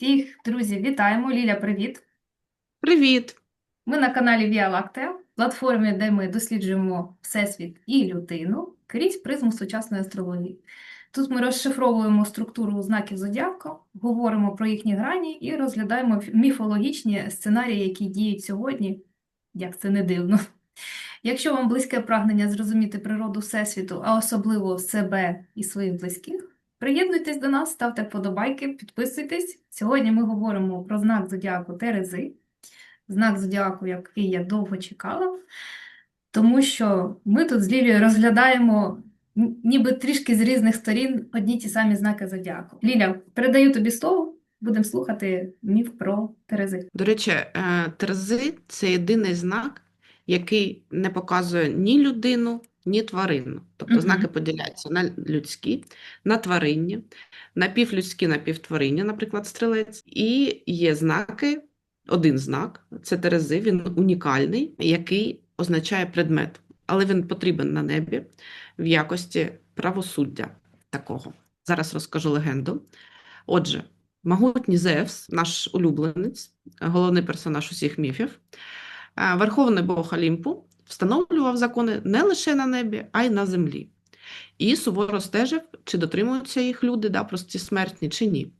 Всіх, друзі, вітаємо! Ліля, привіт! Привіт! Ми на каналі Віа Лактеа, платформі, де ми досліджуємо Всесвіт і людину крізь призму сучасної астрології. Тут ми розшифровуємо структуру знаків зодіаку, говоримо про їхні грані і розглядаємо міфологічні сценарії, які діють сьогодні, як це не дивно. Якщо вам близьке прагнення зрозуміти природу Всесвіту, а особливо себе і своїх близьких, приєднуйтесь до нас, ставте вподобайки, підписуйтесь. Сьогодні ми говоримо про знак зодіаку Терези, знак зодіаку, який я довго чекала, тому що ми тут з Лілією розглядаємо ніби трішки з різних сторін одні ті самі знаки зодіаку. Ліля, передаю тобі слово, будемо слухати міф про Терези. До речі, е, Терези це єдиний знак, який не показує ні людину, ні тварину. Тобто Мгм. знаки поділяються на людські, на тваринні, напівлюдські, напівтваринні, наприклад, стрілець. І є знаки, один знак це Терези, він унікальний, який означає предмет, але він потрібен на небі в якості правосуддя такого. Зараз розкажу легенду. Отже, Могутній Зевс, наш улюбленець, головний персонаж усіх міфів, верховний бог Олімпу, встановлював закони не лише на небі, а й на землі. І суворо стежив, чи дотримуються їх люди, да, прості смертні, чи ні.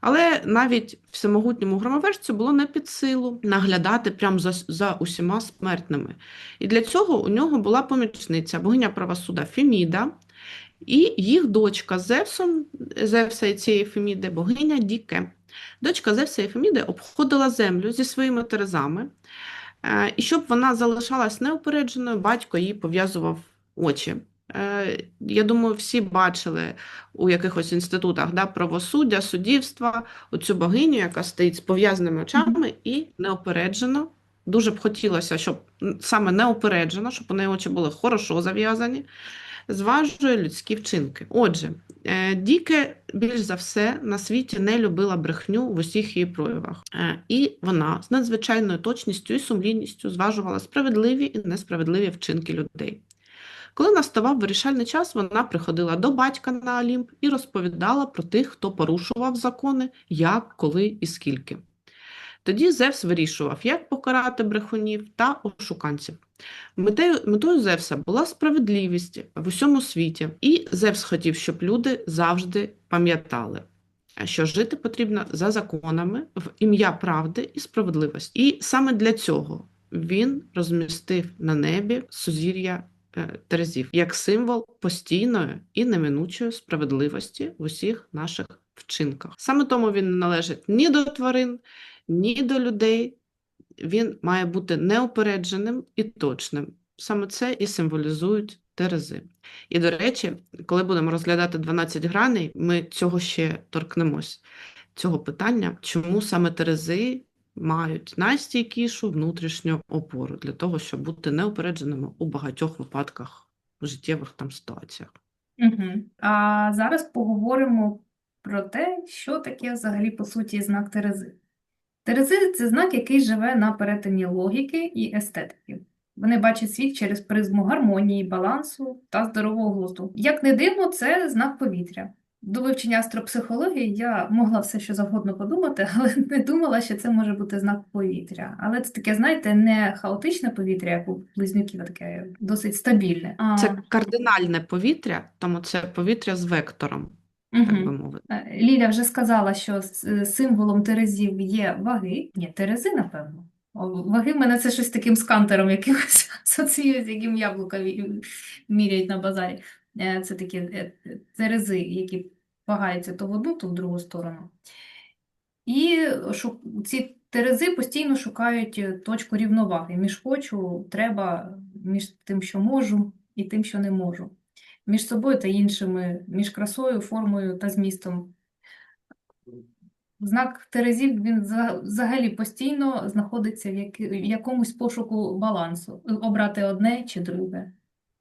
Але навіть всемогутньому громовержцю було не під силу наглядати прямо за, за усіма смертними. І для цього у нього була помічниця, богиня правосуда Феміда, і їх дочка Зевсом, Зевса і цієї Феміди, богиня Діке. Дочка Зевса і Феміди обходила землю зі своїми терезами, і щоб вона залишалась неупередженою, батько їй пов'язував очі. Е, Я думаю, всі бачили у якихось інститутах да, правосуддя, суддівства, оцю богиню, яка стоїть з пов'язаними очами і неопереджено. Дуже б хотілося, щоб саме неопереджено, щоб у неї очі були хорошо зав'язані, зважує людські вчинки. Отже, е, Діке більш за все на світі не любила брехню в усіх її проявах. Е, І вона з надзвичайною точністю і сумлінністю зважувала справедливі і несправедливі вчинки людей. Коли наставав вирішальний час, вона приходила до батька на Олімп і розповідала про тих, хто порушував закони, як, коли і скільки. Тоді Зевс вирішував, як покарати брехунів та ошуканців. Метею, метою Зевса була справедливість в усьому світі, і Зевс хотів, щоб люди завжди пам'ятали, що жити потрібно за законами в ім'я правди і справедливості. І саме для цього він розмістив на небі сузір'я е, Терезів як символ постійної і неминучої справедливості в усіх наших вчинках. Саме тому він не належить ні до тварин, ні до людей, він має бути неупередженим і точним. Саме це і символізують терези. І, до речі, коли будемо розглядати 12 граней, ми цього ще торкнемось, цього питання, чому саме терези мають найстійкішу внутрішню опору для того, щоб бути неупередженими у багатьох випадках в життєвих там ситуаціях. Угу. А зараз поговоримо про те, що таке взагалі по суті знак Терези. Терези – це знак, який живе на перетині логіки і естетики. Вони бачать світ через призму гармонії, балансу та здорового глузду. Як не дивно, це знак повітря. До вивчення астропсихології я могла все що завгодно подумати, але не думала, що це може бути знак повітря. Але це таке, знаєте, не хаотичне повітря, як у близнюків, а таке досить стабільне. А, Це кардинальне повітря, тому це повітря з вектором, так би мовити. Е, Ліля вже сказала, що е, символом терезів є ваги. Ні, терези, напевно. Ваги в мене це щось таким скантером якимось асоціює, з яким яблука міряють на базарі. Е, Це такі терези, які вагаються то в одну, то в другу сторону. І ці терези постійно шукають точку рівноваги між хочу, треба, між тим, що можу, і тим, що не можу. Між собою та іншими, між красою, формою та змістом. Знак Терезів він взагалі постійно знаходиться в, якомусь пошуку балансу. Обрати одне чи друге,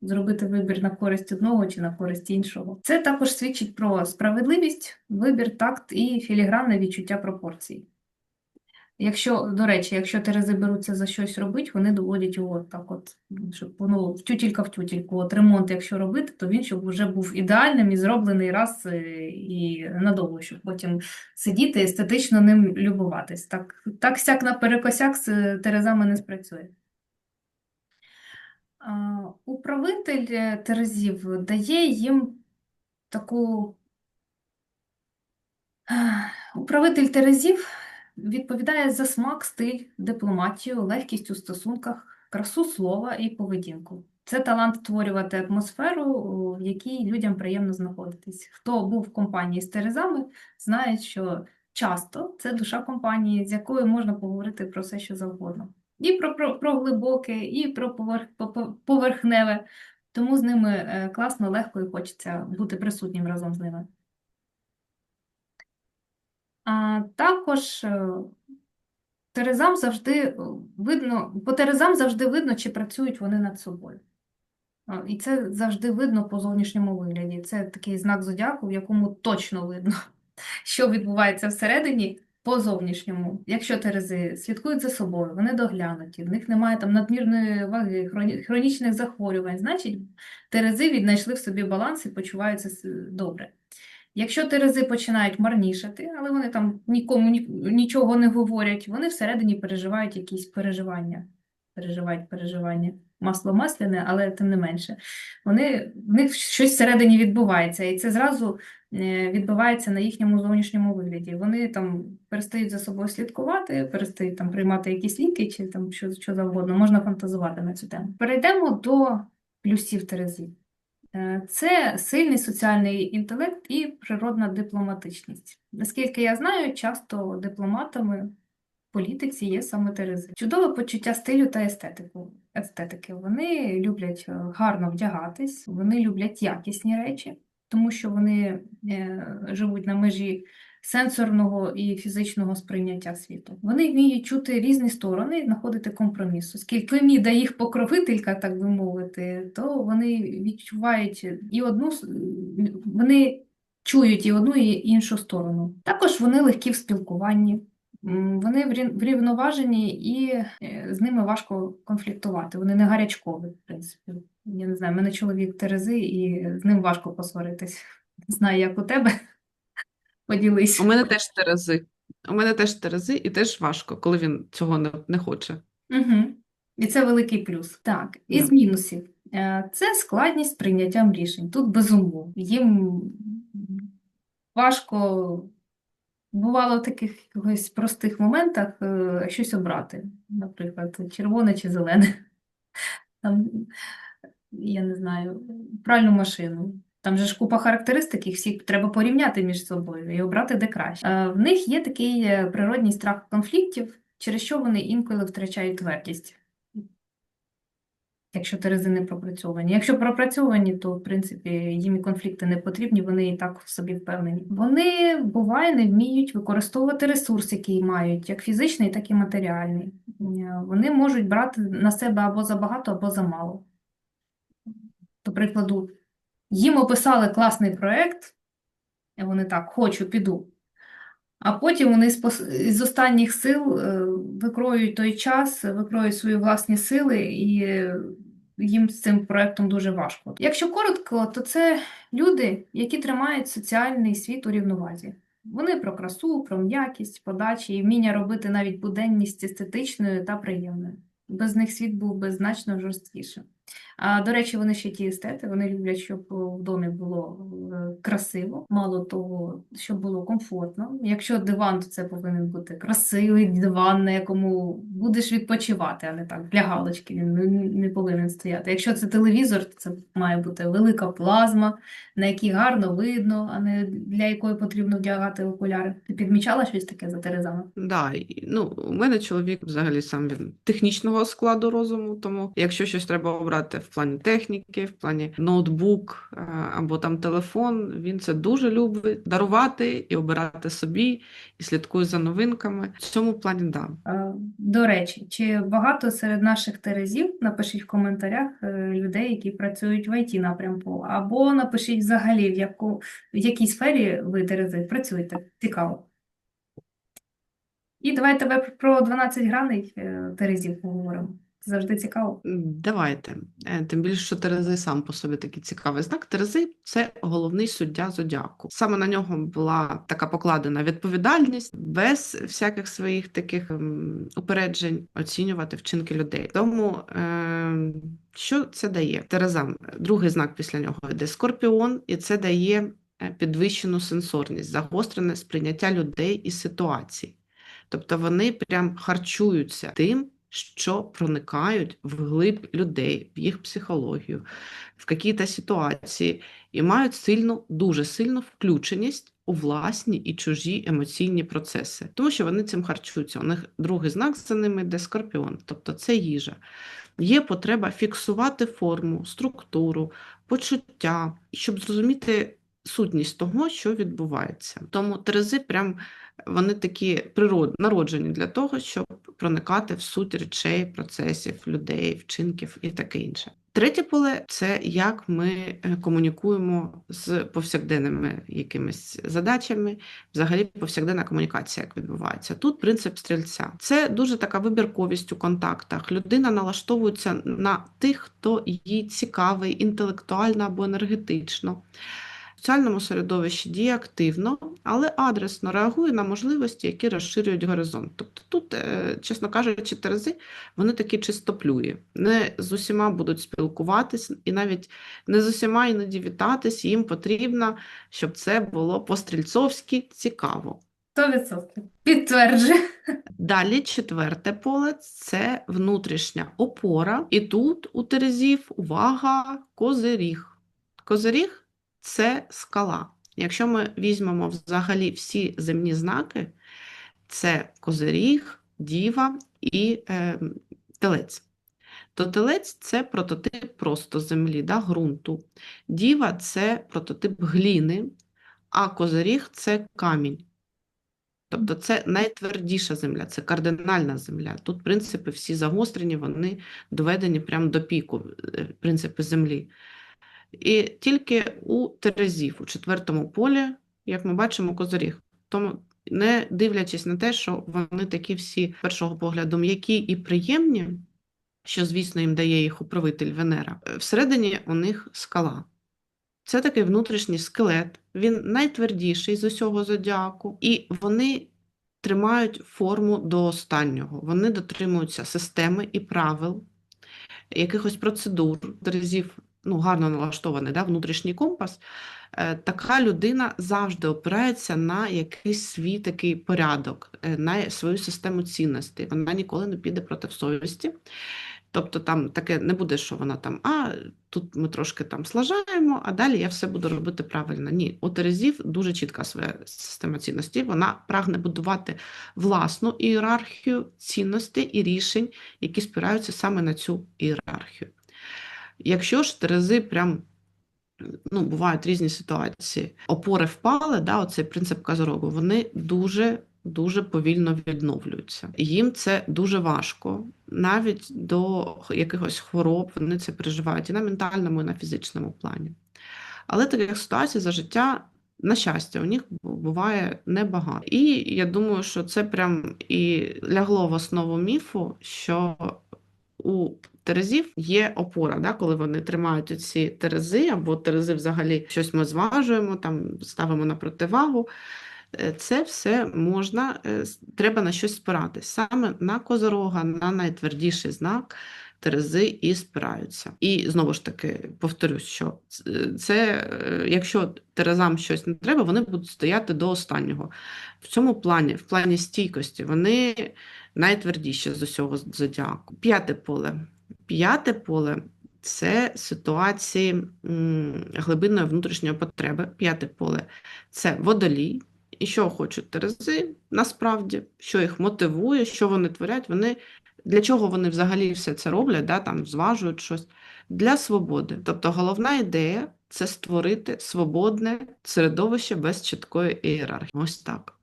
зробити вибір на користь одного чи на користь іншого. Це також свідчить про справедливість, вибір, такт і філігранне відчуття пропорцій. Якщо, до речі, якщо терези беруться за щось робити, вони доводять його так от, щоб воно в тютілька в тютільку. От ремонт, якщо робити, то він щоб вже був ідеальним і зроблений раз е, і надовго, щоб потім сидіти естетично ним любуватись. Так, так сяк наперекосяк з терезами не спрацює. Управитель е, терезів дає їм таку. Управитель терезів відповідає за смак, стиль, дипломатію, легкість у стосунках, красу слова і поведінку. Це талант створювати атмосферу, в якій людям приємно знаходитись. Хто був в компанії з терезами, знає, що часто це душа компанії, з якою можна поговорити про все, що завгодно. І про, про, про глибоке, і про поверх, по- по- поверхневе. Тому з ними е, класно, легко і хочеться бути присутнім разом з ними. Також е, терезам завжди е, видно, по терезам завжди видно, чи працюють вони над собою. І це завжди видно по зовнішньому вигляді. Це такий знак зодіаку, в якому точно видно, що відбувається всередині по зовнішньому. Якщо терези слідкують за собою, вони доглянуті, в них немає там надмірної ваги, хронічних захворювань, значить, терези віднайшли в собі баланс і почуваються добре. Якщо терези починають марнішати, але вони там нікому нічого не говорять, вони всередині переживають якісь переживання. Переживають переживання. Масло масляне, але тим не менше. Вони, в них щось всередині відбувається, і це зразу е, відбувається на їхньому зовнішньому вигляді. Вони там перестають за собою слідкувати, перестають там приймати якісь ліки чи там що, що завгодно. Можна фантазувати на цю тему. Перейдемо до плюсів терезів. Е, Це сильний соціальний інтелект і природна дипломатичність. Наскільки я знаю, часто дипломатами в політиці є саме терези. Чудове почуття стилю та естетику. естетики. Вони люблять е, гарно вдягатись, вони люблять якісні речі, тому що вони е, живуть на межі сенсорного і фізичного сприйняття світу. Вони вміють чути різні сторони і знаходити компроміс. Оскільки Міда їх покровителька, так би мовити, то вони відчувають і одну вони чують і одну, і іншу сторону. Також вони легкі в спілкуванні. Вони врі- врівноважені і е, з ними важко конфліктувати. Вони не гарячкові, в принципі. Я не знаю, мене чоловік Терези, і з ним важко посваритись. Не знаю, як у тебе. Поділись. У мене теж терези. У мене теж терези, і теж важко, коли він цього не, не хоче. Угу. І це великий плюс. Так, із Да. мінусів. Е, Це складність з прийняттям рішень. Тут без умов. Їм важко бувало в таких якихось простих моментах е, щось обрати. Наприклад, червоне чи зелене. Там, я не знаю, пральну машину. Там же ж купа характеристик, їх всіх треба порівняти між собою і обрати де краще. Е, В них є такий е, природній страх конфліктів, через що вони інколи втрачають твердість. Якщо терези не пропрацьовані. Якщо пропрацьовані, то в принципі їм і конфлікти не потрібні, вони і так в собі впевнені. Вони буває не вміють використовувати ресурс, який мають, як фізичний, так і матеріальний. Е, Вони можуть брати на себе або забагато, або замало. До прикладу, їм описали класний проєкт, вони так, хочу, піду. А потім вони з останніх сил е, викроюють той час, викроюють свої власні сили, і е, їм з цим проектом дуже важко. Якщо коротко, то це люди, які тримають соціальний світ у рівновазі. Вони про красу, про м'якість, подачі і вміння робити навіть буденність естетичною та приємною. Без них світ був би значно жорсткішим. А, до речі, вони ще ті естети, вони люблять, щоб в домі було е, красиво, мало того, щоб було комфортно. Якщо диван, то це повинен бути красивий диван, на якому будеш відпочивати, а не так для галочки. Він не, не повинен стояти. Якщо це телевізор, то це має бути велика плазма, на якій гарно видно, а не для якої потрібно вдягати окуляри. Ти підмічала щось таке за Терезами? Да, ну, у мене чоловік взагалі сам він технічного складу розуму, тому якщо щось треба обрати плані техніки, в плані ноутбук е, або там телефон, він це дуже любить дарувати і обирати собі, і слідкує за новинками. В цьому плані, да. Е, До речі, чи багато серед наших терезів, напишіть в коментарях е, людей, які працюють в IT напрямку, або напишіть взагалі, в яку, в якій сфері ви терези працюєте. Цікаво. І давай тебе про 12 граней Терезів поговоримо. Завжди цікаво. Давайте. Е, Тим більше, що Терези сам по собі такий цікавий знак. Терези це головний суддя зодіаку. Саме на нього була така покладена відповідальність без всяких своїх таких ем, упереджень оцінювати вчинки людей. Тому е, що це дає? Терезам, другий знак після нього йде скорпіон, і це дає е, підвищену сенсорність, загострене сприйняття людей і ситуацій. Тобто вони прям харчуються тим, що проникають в глиб людей, в їх психологію, в якісь ситуації, і мають сильну, дуже сильну включеність у власні і чужі емоційні процеси, тому що вони цим харчуються. У них другий знак за ними йде скорпіон, тобто це їжа. Є потреба фіксувати форму, структуру, почуття, щоб зрозуміти сутність того, що відбувається. Тому терези прям вони такі природ, народжені для того, щоб проникати в суть речей, процесів, людей, вчинків і таке інше. Третє поле це як ми е, комунікуємо з повсякденними якимись задачами, взагалі повсякденна комунікація, як відбувається. Тут принцип стрільця. Це дуже така вибірковість у контактах. Людина налаштовується на тих, хто їй цікавий інтелектуально або енергетично. В соціальному середовищі діє активно, але адресно реагує на можливості, які розширюють горизонт. Тобто тут, е, чесно кажучи, терези вони такі чистоплюї. Не з усіма будуть спілкуватись, і навіть не з усіма іноді вітатись. Їм потрібно, щоб це було по-стрільцовськи цікаво. 100%. Підтверджую. Далі четверте поле це внутрішня опора. І тут у терезів увага, козиріг. Козиріг це скала. Якщо ми візьмемо взагалі всі земні знаки, це козиріг, діва і е, телець. То телець це прототип просто землі, да, ґрунту. Діва це прототип гліни, а козиріг це камінь. Тобто це найтвердіша земля, це кардинальна земля. Тут принципи всі загострені, вони доведені прямо до піку, е, принципи землі. І тільки у Терезів, у четвертому полі, як ми бачимо, козоріг. Тому, не дивлячись на те, що вони такі всі, першого погляду, м'які і приємні, що, звісно, їм дає їх управитель Венера, е, всередині у них скала. Це такий внутрішній скелет, він найтвердіший з усього зодіаку, і вони тримають форму до останнього. Вони дотримуються системи і правил, якихось процедур, Терезів ну, гарно налаштований да, внутрішній компас, е, така людина завжди опирається на якийсь свій такий порядок, е, на свою систему цінностей. Вона ніколи не піде проти совісті. Тобто там таке не буде, що вона там, а тут ми трошки там слажаємо, а далі я все буду робити правильно. Ні, у Терезів дуже чітка своя система цінностей. Вона прагне будувати власну ієрархію цінностей і рішень, які спираються саме на цю ієрархію. Якщо ж Терези прям ну, бувають різні ситуації, опори впали, да, оцей принцип Казорогу, вони дуже дуже повільно відновлюються. Їм це дуже важко, навіть до якихось хвороб вони це переживають і на ментальному, і на фізичному плані. Але таких ситуацій за життя, на щастя, у них буває небагато. І я думаю, що це прям і лягло в основу міфу, що у терезів є опора, да, коли вони тримають ці терези, або терези взагалі щось ми зважуємо, там ставимо на противагу. Е, Це все можна, е, треба на щось спиратись. Саме на козорога, на найтвердіший знак терези і спираються. І знову ж таки повторюсь, що це, е, якщо терезам щось не треба, вони будуть стояти до останнього. В цьому плані, в плані стійкості, вони найтвердіші з усього зодіаку. П'яте поле. П'яте поле це ситуації глибинної внутрішньої потреби. П'яте поле це водолій. І що хочуть терези насправді, що їх мотивує, що вони творять, вони для чого вони взагалі все це роблять, да, там зважують щось для свободи. Тобто головна ідея це створити свободне середовище без чіткої ієрархії. Ось так.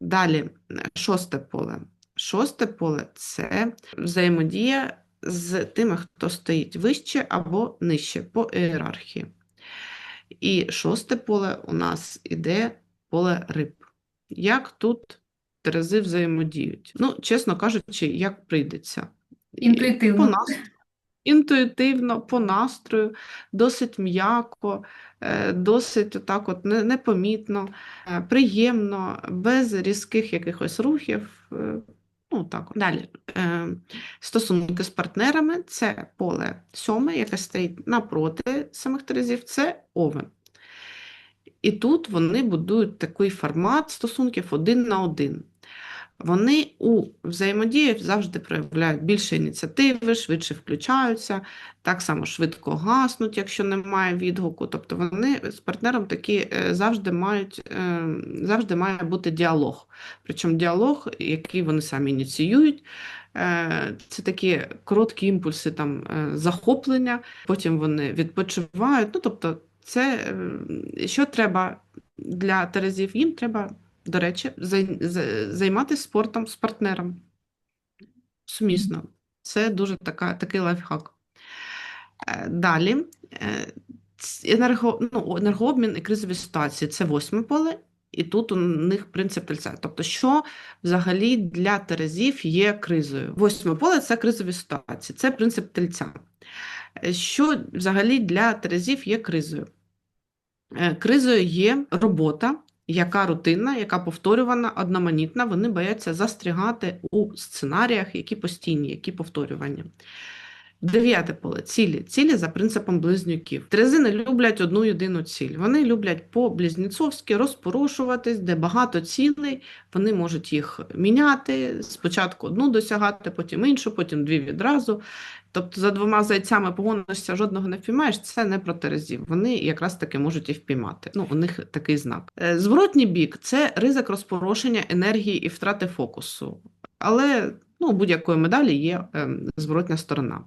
Далі, шосте поле. Шосте поле це взаємодія з тими, хто стоїть вище або нижче по ієрархії. І шосте поле у нас іде поле риб. Як тут Терези взаємодіють. Ну, чесно кажучи, як прийдеться. Інтуїтивно. По нас... Інтуїтивно, по настрою, досить м'яко, е, досить отак от непомітно, е, приємно, без різких якихось рухів. Ну, так. Далі. Е, Стосунки з партнерами це поле сьоме, яке стоїть напроти самих терезів, це овен. І тут вони будують такий формат стосунків один на один. Вони у взаємодії завжди проявляють більше ініціативи, швидше включаються, так само швидко гаснуть, якщо немає відгуку. Тобто вони з партнером такі е, завжди мають, е, завжди має бути діалог. Причому діалог, який вони самі ініціюють, е, це такі короткі імпульси там, захоплення, потім вони відпочивають. Ну, тобто, це що треба для терезів? Їм треба до речі, зай- займатися спортом з партнером. Сумісно. Це дуже така, такий лайфхак. Е, Далі. е, Енерго, ну, енергообмін і кризові ситуації це восьме поле, і тут у них принцип тельця. Тобто, що взагалі для терезів є кризою? Восьме поле це кризові ситуації, це принцип тельця. Е, Що взагалі для терезів є кризою? Кризою є робота, яка рутинна, яка повторювана, одноманітна. Вони бояться застрягати у сценаріях, які постійні, які повторювані. Дев'яте поле цілі. Цілі за принципом близнюків. Терези не люблять одну єдину ціль. Вони люблять по-близнюцовськи розпорушуватись, де багато цілей. Вони можуть їх міняти. Спочатку одну досягати, потім іншу, потім дві відразу. Тобто за двома зайцями погонишся, жодного не впіймаєш, це не про терезів. Вони якраз таки можуть і впіймати. Ну, у них такий знак. Е, Зворотній бік це ризик розпорошення енергії і втрати фокусу. Але ну, будь-якої медалі є ем, зворотня сторона.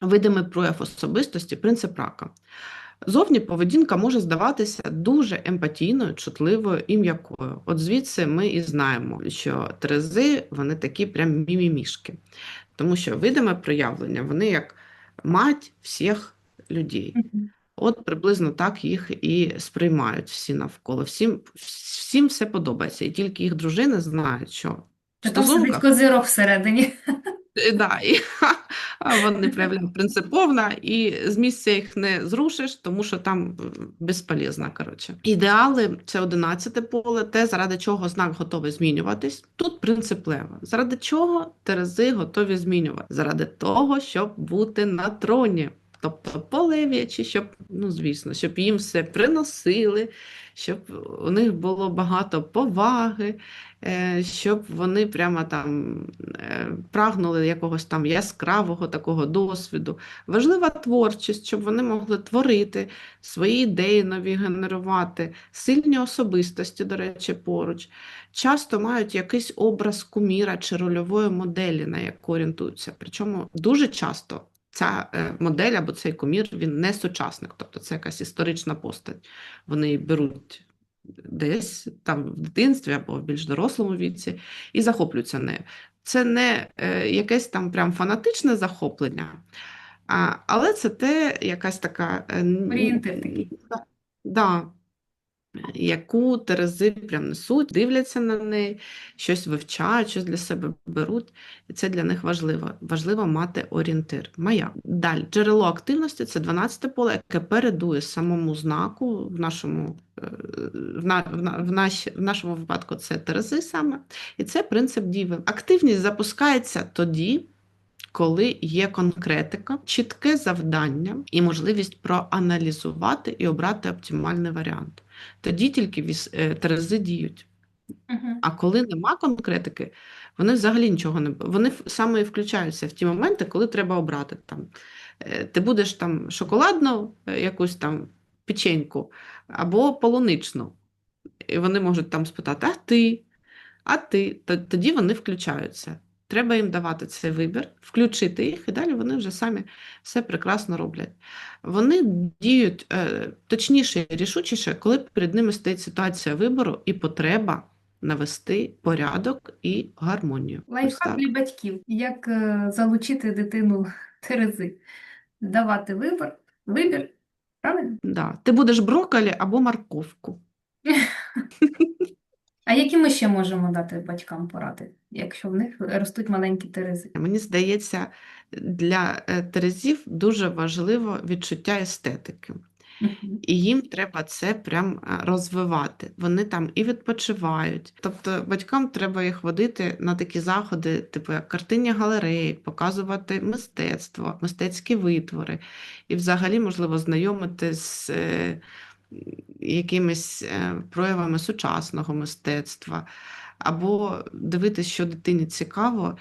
Видимий прояв особистості принцип рака. Зовні поведінка може здаватися дуже емпатійною, чутливою і м'якою. От звідси ми і знаємо, що терези вони такі прям мімімішки. Тому що видиме проявлення, вони як мать всіх людей. От приблизно так їх і сприймають всі навколо. Всім, всім все подобається, і тільки їх дружини знають, що Та там сидить стосунках всередині. Е, Да, і вони проявляють принциповно, і з місця їх не зрушиш, тому що там м, безполезно, коротше. Ідеали це 11 поле, те, заради чого знак готовий змінюватись. Тут принцип лева. Заради чого терези готові змінювати? Заради того, щоб бути на троні. Тобто полев'ячі, щоб, ну звісно, щоб їм все приносили, щоб у них було багато поваги, е, щоб вони прямо там е, прагнули якогось там яскравого такого досвіду. Важлива творчість, щоб вони могли творити, свої ідеї нові генерувати, сильні особистості, до речі, поруч. Часто мають якийсь образ куміра чи рольової моделі, на яку орієнтуються. Причому дуже часто ця е, модель або цей кумір він не сучасник, тобто це якась історична постать. Вони беруть десь там в дитинстві або в більш дорослому віці і захоплюються нею. Це не е, якесь там прям фанатичне захоплення, а, але це те якась така е, Орієнтир такий. Да, яку терези прям несуть, дивляться на неї, щось вивчають, щось для себе беруть. І це для них важливо. Важливо мати орієнтир. Моя. Далі. Джерело активності це 12 поле, яке передує самому знаку в нашому, е, в, на, в, на- в, наш, в нашому випадку це терези саме. І це принцип діви. Активність запускається тоді, коли є конкретика, чітке завдання і можливість проаналізувати і обрати оптимальний варіант. Тоді тільки віс- е, терези діють. Мгм. А коли нема конкретики, вони взагалі нічого не вони саме і включаються в ті моменти, коли треба обрати там. е, Ти будеш там шоколадну е, якусь там печеньку або полуничну. І вони можуть там спитати: а ти? А ти? Тоді вони включаються. Треба їм давати цей вибір, включити їх, і далі вони вже самі все прекрасно роблять. Вони діють е, точніше і рішучіше, коли перед ними стоїть ситуація вибору і потреба навести порядок і гармонію. Лайфхак для батьків. Як е, залучити дитину Терези? Давати вибір, вибір, правильно? Да. Ти будеш брокколі або морковку. А які ми ще можемо дати батькам поради, якщо в них ростуть маленькі терези? Мені здається, для е, терезів дуже важливо відчуття естетики. І їм треба це прям розвивати. Вони там і відпочивають. Тобто батькам треба їх водити на такі заходи, типу як картинні галереї, показувати мистецтво, мистецькі витвори, і взагалі, можливо, знайомити з е, якимись е, проявами сучасного мистецтва, або дивитись, що дитині цікаво,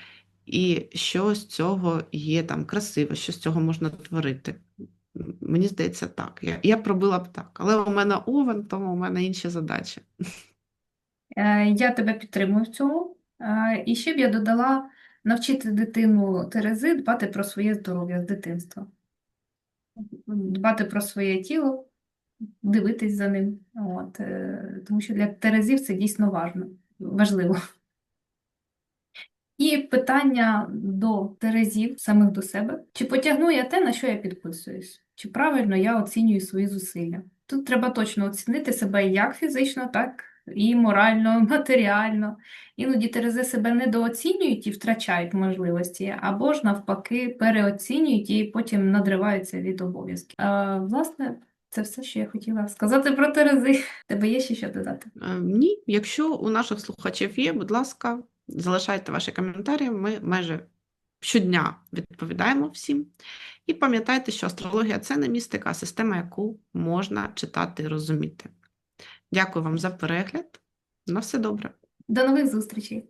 і що з цього є там красиво, що з цього можна творити. Мені здається, так. Я, я пробила б так. Але у мене овен, тому у мене інші задачі. Е, Я тебе підтримую в цьому. Е, І ще б я додала навчити дитину Терези дбати про своє здоров'я з дитинства. Дбати про своє тіло, дивитись за ним. От, е, тому що для Терезів це дійсно важно, важливо. І питання до Терезів, самих до себе. Чи потягну я те, на що я підписуюсь? Чи правильно я оцінюю свої зусилля? Тут треба точно оцінити себе як фізично, так і морально, матеріально. Іноді Терези себе недооцінюють і втрачають можливості, або ж навпаки переоцінюють і потім надриваються від обов'язків. А, власне, це все, що я хотіла сказати про Терези. Тебе є ще що додати? Е, Ні, якщо у наших слухачів є, будь ласка, залишайте ваші коментарі. Ми майже щодня відповідаємо всім. І пам'ятайте, що астрологія це не містика, а система, яку можна читати і розуміти. Дякую вам за перегляд. На все добре. До нових зустрічей!